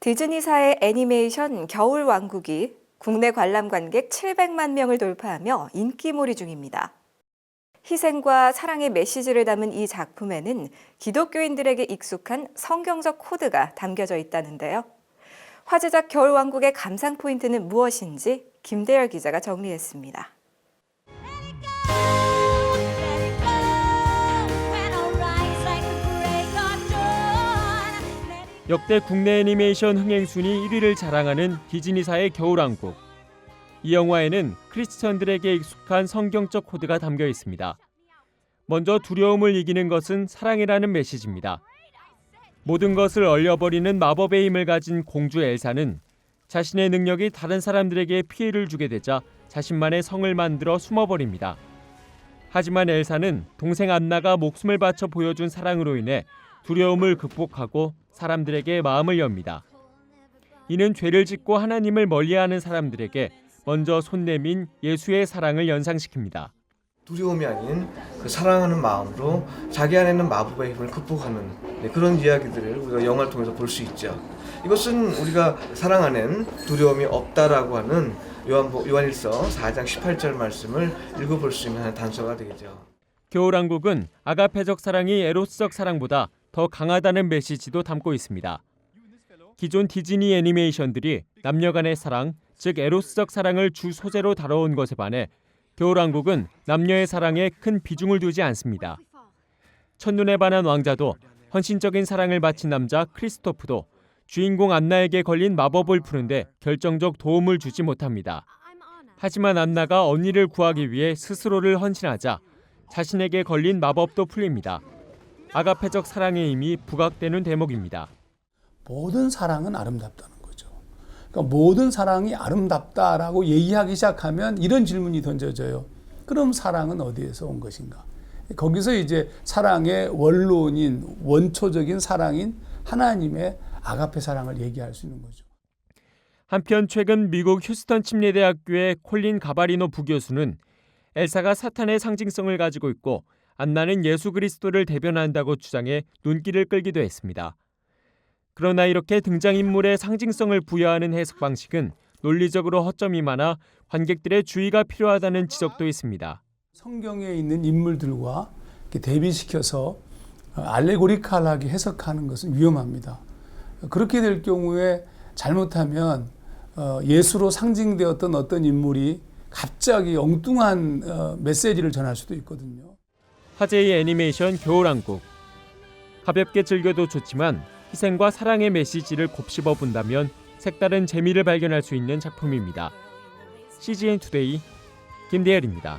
디즈니사의 애니메이션 겨울 왕국이 국내 관람 관객 700만 명을 돌파하며 인기몰이 중입니다. 희생과 사랑의 메시지를 담은 이 작품에는 기독교인들에게 익숙한 성경적 코드가 담겨져 있다는데요. 화제작 겨울왕국의 감상 포인트는 무엇인지 김대열 기자가 정리했습니다. 역대 국내 애니메이션 흥행 순위 1위를 자랑하는 디즈니사의 겨울왕국. 이 영화에는 크리스천들에게 익숙한 성경적 코드가 담겨 있습니다. 먼저 두려움을 이기는 것은 사랑이라는 메시지입니다. 모든 것을 얼려버리는 마법의 힘을 가진 공주 엘사는 자신의 능력이 다른 사람들에게 피해를 주게 되자 자신만의 성을 만들어 숨어버립니다. 하지만 엘사는 동생 안나가 목숨을 바쳐 보여준 사랑으로 인해 두려움을 극복하고 사람들에게 마음을 엽니다. 이는 죄를 짓고 하나님을 멀리하는 사람들에게 먼저 손 내민 예수의 사랑을 연상시킵니다. 두려움이 아닌 그 사랑하는 마음으로 자기 안에 있는 마법의 힘을 극복하는 네, 그런 이야기들을 우리가 영화를 통해서 볼 수 있죠. 이것은 우리가 사랑 안엔 두려움이 없다라고 하는 요한 요한일서 4장 18절 말씀을 읽어볼 수 있는 단서가 되겠죠. 겨울왕국은 아가페적 사랑이 에로스적 사랑보다 더 강하다는 메시지도 담고 있습니다. 기존 디즈니 애니메이션들이 남녀 간의 사랑, 즉 에로스적 사랑을 주 소재로 다뤄온 것에 반해 겨울왕국은 남녀의 사랑에 큰 비중을 두지 않습니다. 첫눈에 반한 왕자도 헌신적인 사랑을 바친 남자 크리스토프도 주인공 안나에게 걸린 마법을 푸는데 결정적 도움을 주지 못합니다. 하지만 안나가 언니를 구하기 위해 스스로를 헌신하자 자신에게 걸린 마법도 풀립니다. 아가페적 사랑의 힘이 부각되는 대목입니다. 모든 사랑은 아름답다는 거죠. 그러니까 모든 사랑이 아름답다라고 얘기하기 시작하면 이런 질문이 던져져요. 그럼 사랑은 어디에서 온 것인가? 거기서 이제 사랑의 원론인 원초적인 사랑인 하나님의 아가페 사랑을 얘기할 수 있는 거죠. 한편 최근 미국 휴스턴 침례대학교의 콜린 가바리노 부교수는 엘사가 사탄의 상징성을 가지고 있고 안나는 예수 그리스도를 대변한다고 주장해 눈길을 끌기도 했습니다. 그러나 이렇게 등장인물의 상징성을 부여하는 해석 방식은 논리적으로 허점이 많아 관객들의 주의가 필요하다는 지적도 있습니다. 성경에 있는 인물들과 대비시켜서 알레고리칼하게 해석하는 것은 위험합니다. 그렇게 될 경우에 잘못하면 어, 예수로 상징되었던 어떤 인물이 갑자기 엉뚱한 어, 메시지를 전할 수도 있거든요. 화제의 애니메이션 겨울왕국. 가볍게 즐겨도 좋지만 희생과 사랑의 메시지를 곱씹어 본다면 색다른 재미를 발견할 수 있는 작품입니다. CGN 투데이 김대열입니다.